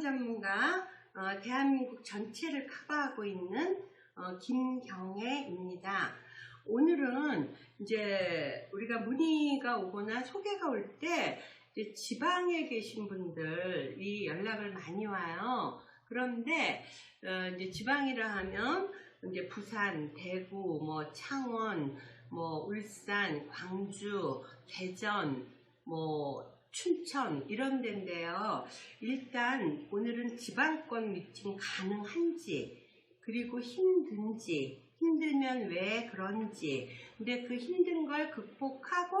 전문가 어, 대한민국 전체를 커버하고 있는 어, 김경애입니다. 오늘은 이제 우리가 문의가 오거나 소개가 올 때 지방에 계신 분들이 연락을 많이 와요. 그런데 어, 이제 지방이라 하면 이제 부산, 대구, 뭐 창원, 뭐 울산, 광주, 대전, 뭐 춘천 이런 데인데요. 일단 오늘은 지방권 미팅 가능한지 그리고 힘든지 힘들면 왜 그런지 근데 그 힘든 걸 극복하고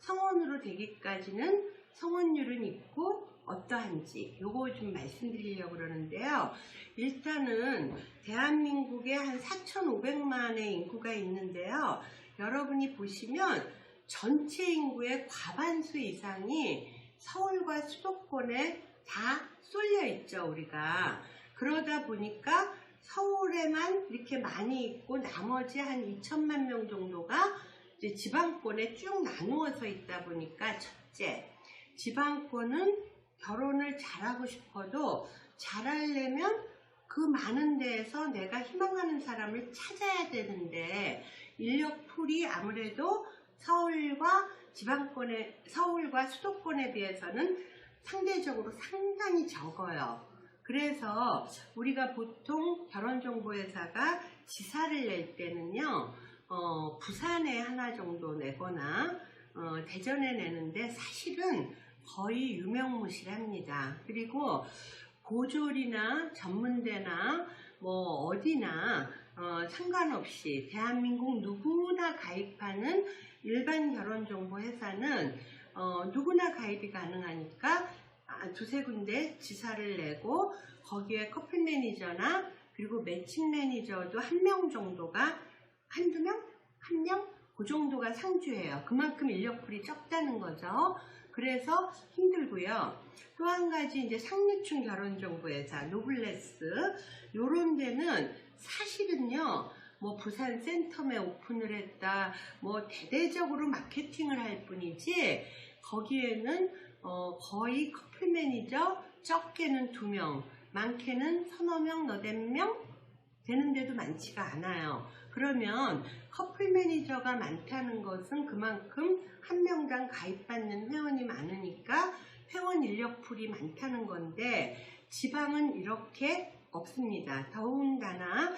성원으로 되기까지는 성원율은 있고 어떠한지 요거 좀 말씀드리려고 그러는데요. 일단은 대한민국에 한 4,500만의 인구가 있는데요. 여러분이 보시면 전체 인구의 과반수 이상이 서울과 수도권에 다 쏠려 있죠, 우리가. 그러다 보니까 서울에만 이렇게 많이 있고 나머지 한 2천만 명 정도가 이제 지방권에 쭉 나누어서 있다 보니까 첫째, 지방권은 결혼을 잘하고 싶어도 잘하려면 그 많은 데에서 내가 희망하는 사람을 찾아야 되는데 인력풀이 아무래도 서울과 지방권에 서울과 수도권에 비해서는 상대적으로 상당히 적어요. 그래서 우리가 보통 결혼정보회사가 지사를 낼 때는요, 어, 부산에 하나 정도 내거나 어, 대전에 내는데 사실은 거의 유명무실합니다. 그리고 고졸이나 전문대나 뭐 어디나 어, 상관없이 대한민국 누구나 가입하는 일반 결혼정보회사는 어, 누구나 가입이 가능하니까 아, 두세 군데 지사를 내고 거기에 커플 매니저나 그리고 매칭 매니저도 한 명 정도가 한두 명? 한 명? 그 정도가 상주해요. 그만큼 인력풀이 적다는 거죠. 그래서 힘들고요. 또 한 가지 이제 상류층 결혼정보회사 노블레스 요런 데는 사실은요. 뭐 부산 센텀에 오픈을 했다. 뭐 대대적으로 마케팅을 할 뿐이지 거기에는 어 거의 커플 매니저 적게는 두 명, 많게는 서너 명, 너댓 명 되는데도 많지가 않아요. 그러면 커플 매니저가 많다는 것은 그만큼 한 명당 가입받는 회원이 많으니까 회원 인력풀이 많다는 건데 지방은 이렇게 없습니다. 더군다나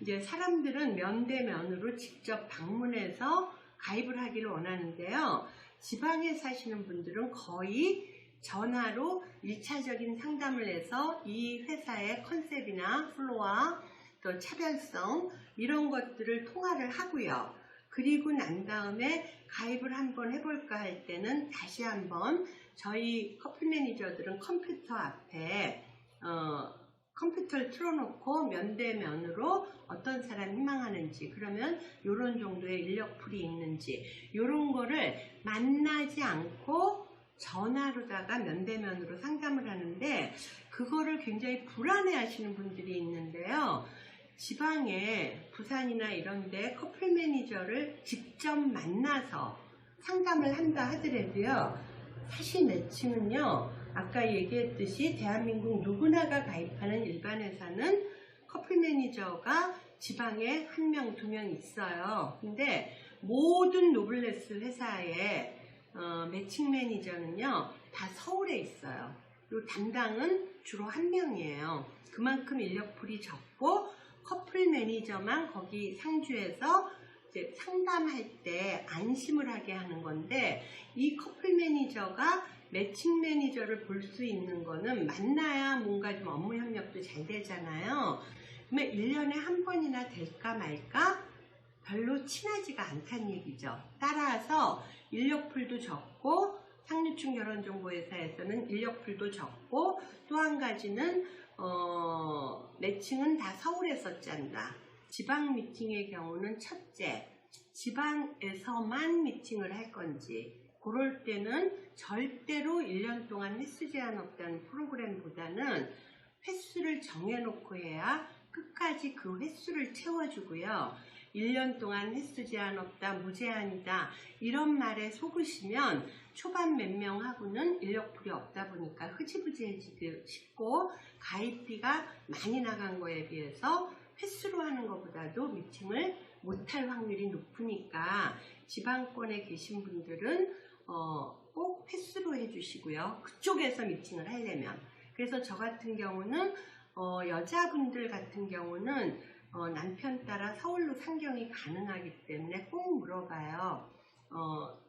이제 사람들은 면대면으로 직접 방문해서 가입을 하기를 원하는데요. 지방에 사시는 분들은 거의 전화로 1차적인 상담을 해서 이 회사의 컨셉이나 플로와 또 차별성 이런 것들을 통화를 하고요. 그리고 난 다음에 가입을 한번 해볼까 할 때는 다시 한번 저희 커플 매니저들은 컴퓨터 앞에 어, 컴퓨터를 틀어놓고 면대면으로 어떤 사람 희망하는지 그러면 이런 정도의 인력풀이 있는지 이런 거를 만나지 않고 전화로다가 면대면으로 상담을 하는데 그거를 굉장히 불안해 하시는 분들이 있는데요. 지방에 부산이나 이런데 커플 매니저를 직접 만나서 상담을 한다 하더라도요. 사실 매칭은요. 아까 얘기했듯이 대한민국 누구나가 가입하는 일반 회사는 커플 매니저가 지방에 한 명, 두 명 있어요. 근데 모든 노블레스 회사의 어, 매칭 매니저는요. 다 서울에 있어요. 요 담당은 주로 한 명이에요. 그만큼 인력풀이 적고 커플 매니저만 거기 상주에서 상담할 때 안심을 하게 하는 건데 이 커플 매니저가 매칭 매니저를 볼 수 있는 거는 만나야 뭔가 좀 업무 협력도 잘 되잖아요. 그러면 1년에 한 번이나 될까 말까 별로 친하지가 않다는 얘기죠. 따라서 인력풀도 적고 상류층 결혼정보회사에서는 인력풀도 적고 또 한 가지는 어, 매칭은 다 서울에서 짠다. 지방 미팅의 경우는 첫째, 지방에서만 미팅을 할 건지 그럴 때는 절대로 1년 동안 횟수 제한 없다는 프로그램보다는 횟수를 정해놓고 해야 끝까지 그 횟수를 채워주고요. 1년 동안 횟수 제한 없다, 무제한이다 이런 말에 속으시면 초반 몇 명하고는 인력풀이 없다 보니까 흐지부지해지기 쉽고 가입비가 많이 나간 거에 비해서 횟수로 하는 것보다도 미팅을 못할 확률이 높으니까 지방권에 계신 분들은 어, 꼭 횟수로 해주시고요. 그쪽에서 미팅을 하려면. 그래서 저 같은 경우는 어, 여자분들 같은 경우는 어, 남편 따라 서울로 상경이 가능하기 때문에 꼭 물어봐요. 어,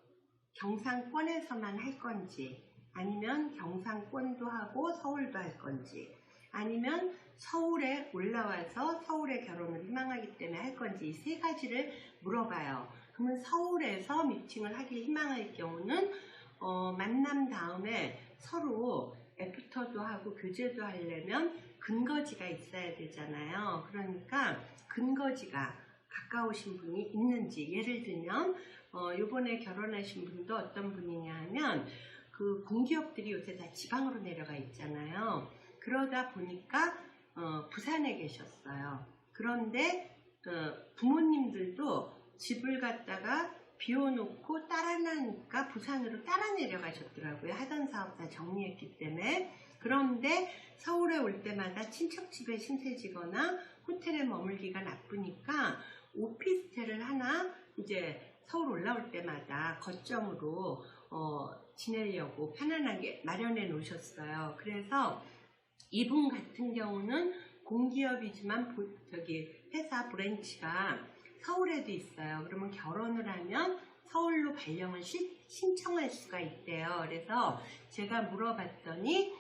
경상권에서만 할 건지, 아니면 경상권도 하고 서울도 할 건지, 아니면 서울에 올라와서 서울에 결혼을 희망하기 때문에 할 건지 이 세 가지를 물어봐요. 그러면 서울에서 미팅을 하길 희망할 경우는 어, 만남 다음에 서로 애프터도 하고 교제도 하려면 근거지가 있어야 되잖아요. 그러니까 근거지가 가까우신 분이 있는지 예를 들면 어, 요번에 결혼하신 분도 어떤 분이냐 하면 그 공기업들이 요새 다 지방으로 내려가 있잖아요. 그러다 보니까 어, 부산에 계셨어요. 그런데 어, 부모님들도 집을 갖다가 비워놓고 따라 나니까 부산으로 따라 내려가셨더라고요. 하던 사업 다 정리했기 때문에. 그런데 서울에 올 때마다 친척 집에 신세지거나 호텔에 머물기가 나쁘니까 오피스텔을 하나 이제 서울 올라올 때마다 거점으로 어, 지내려고 편안하게 마련해 놓으셨어요. 그래서 이분 같은 경우는 공기업이지만 보- 저기 회사 브랜치가 서울에도 있어요. 그러면 결혼을 하면 서울로 발령을 시- 신청할 수가 있대요. 그래서 제가 물어봤더니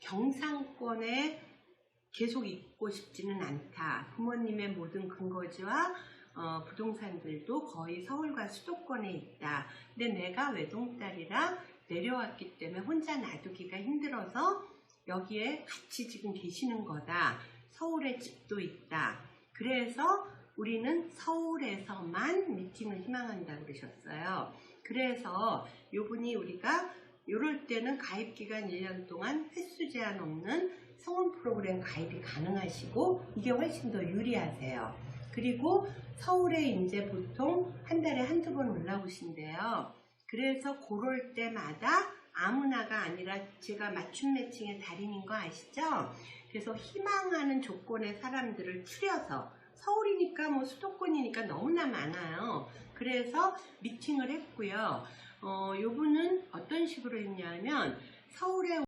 경상권에 계속 있고 싶지는 않다. 부모님의 모든 근거지와 어, 부동산들도 거의 서울과 수도권에 있다. 근데 내가 외동딸이라 내려왔기 때문에 혼자 놔두기가 힘들어서 여기에 같이 지금 계시는 거다. 서울에 집도 있다. 그래서 우리는 서울에서만 미팅을 희망한다 그러셨어요. 그래서 요분이 우리가 이럴 때는 가입 기간 1년 동안 횟수 제한 없는 성원 프로그램 가입이 가능하시고 이게 훨씬 더 유리하세요. 그리고 서울에 이제 보통 한 달에 한두 번 올라오신대요. 그래서 그럴 때마다 아무나가 아니라 제가 맞춤 매칭의 달인인 거 아시죠? 그래서 희망하는 조건의 사람들을 추려서 서울이니까 뭐 수도권이니까 너무나 많아요. 그래서 미팅을 했고요. 어, 요분은 어떤 식으로 했냐면 서울에